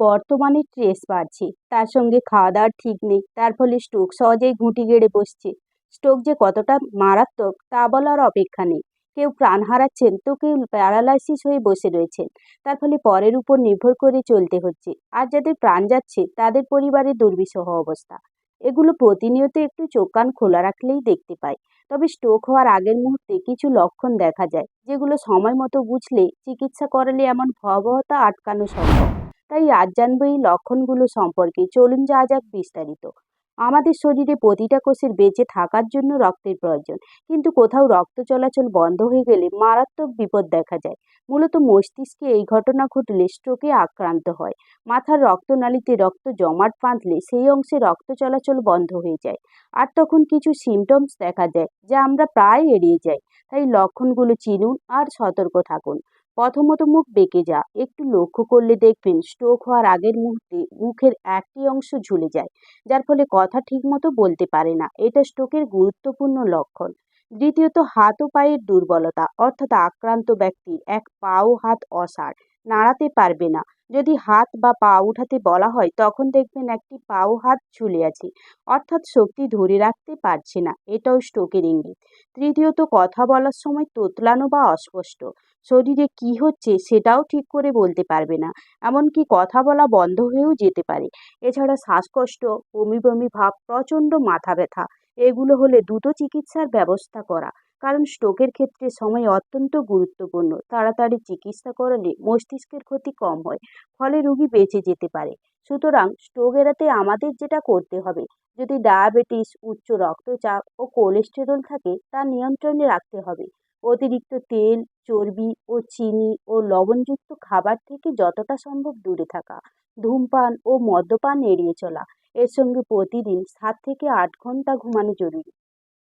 বর্তমানে স্ট্রেস বাড়ছে। তার সঙ্গে খাওয়া দাওয়ার ঠিক নেই। তার ফলে স্ট্রোক সহজেই ঘুঁটি গেড়ে বসছে। স্ট্রোক যে কতটা মারাত্মক, তা বলার অপেক্ষা নেই। কেউ প্রাণ হারাচ্ছেন, তো কেউ প্যারালাইসিস হয়ে বসে রয়েছেন। তার ফলে পরের উপর নির্ভর করে চলতে হচ্ছে। আর যাদের প্রাণ যাচ্ছে, তাদের পরিবারের দুর্বিষহ অবস্থা। এগুলো প্রতিনিয়ত একটু চোখ কান খোলা রাখলেই দেখতে পাই। তবে স্ট্রোক হওয়ার আগের মুহূর্তে কিছু লক্ষণ দেখা যায়, যেগুলো সময় মতো বুঝলে চিকিৎসা করালে এমন ভয়াবহতা আটকানো সম্ভব। তাই আজ জানব এই লক্ষণগুলো সম্পর্কে। চলুন যা যাক বিস্তারিত। আমাদের শরীরে প্রতিটা কোষের বেঁচে থাকার জন্য রক্তের প্রয়োজন। কিন্তু কোথাও রক্ত চলাচল বন্ধ হয়ে গেলে মারাত্মক বিপদ দেখা যায়। মূলত মস্তিষ্কে এই ঘটনা ঘটলে স্ট্রোকে আক্রান্ত হয়। মাথার রক্তনালীতে রক্ত জমাট বাঁধলে সেই অংশে রক্ত চলাচল বন্ধ হয়ে যায়। আর তখন কিছু সিমটমস দেখা যায় যা আমরা প্রায় এড়িয়ে যাই। তাই লক্ষণগুলো চিনুন আর সতর্ক থাকুন। প্রথমত মুখ বেঁকে যা। একটু লক্ষ্য করলে দেখবেন স্ট্রোক হওয়ার আগের মুহূর্তে মুখের একটি অংশ ঝুলে যায়, যার ফলে কথা ঠিকমতো বলতে পারে না। এটা স্ট্রোকের গুরুত্বপূর্ণ লক্ষণ। দ্বিতীয়ত হাত ও পায়ের দুর্বলতা, অর্থাৎ আক্রান্ত ব্যক্তির এক পা ও হাত অসাড়, নাড়াতে পারবে না। যদি হাত বা পা উঠাতে বলা হয়, তখন দেখবেন একটি পা ও হাত ঝুলে আছে, অর্থাৎ শক্তি ধরে রাখতে পারছে না। এটাও স্ট্রোকের ইঙ্গিত। তৃতীয়ত, কথা বলার সময় তোতলানো বা অস্পষ্ট। শরীরে কি হচ্ছে সেটাও ঠিক করে বলতে পারবে না, এমনকি কথা বলা বন্ধ হয়েও যেতে পারে। এছাড়া শ্বাসকষ্ট, বমি বমি ভাব, প্রচণ্ড মাথা ব্যথা এগুলো হলে দ্রুত চিকিৎসার ব্যবস্থা করা। কারণ স্ট্রোকের ক্ষেত্রে সময় অত্যন্ত গুরুত্বপূর্ণ। তাড়াতাড়ি চিকিৎসা করালে মস্তিষ্কের ক্ষতি কম হয়, ফলে রোগী বেঁচে যেতে পারে। সুতরাং স্ট্রোক এড়াতে আমাদের যেটা করতে হবে, যদি ডায়াবেটিস, উচ্চ রক্তচাপ ও কোলেস্টেরল থাকে, তা নিয়ন্ত্রণে রাখতে হবে। অতিরিক্ত তেল, চর্বি ও চিনি ও লবণযুক্ত খাবার থেকে যতটা সম্ভব দূরে থাকা, ধূমপান ও মদ্যপান এড়িয়ে চলা। এর সঙ্গে প্রতিদিন সাত থেকে আট ঘণ্টা ঘুমানো জরুরি।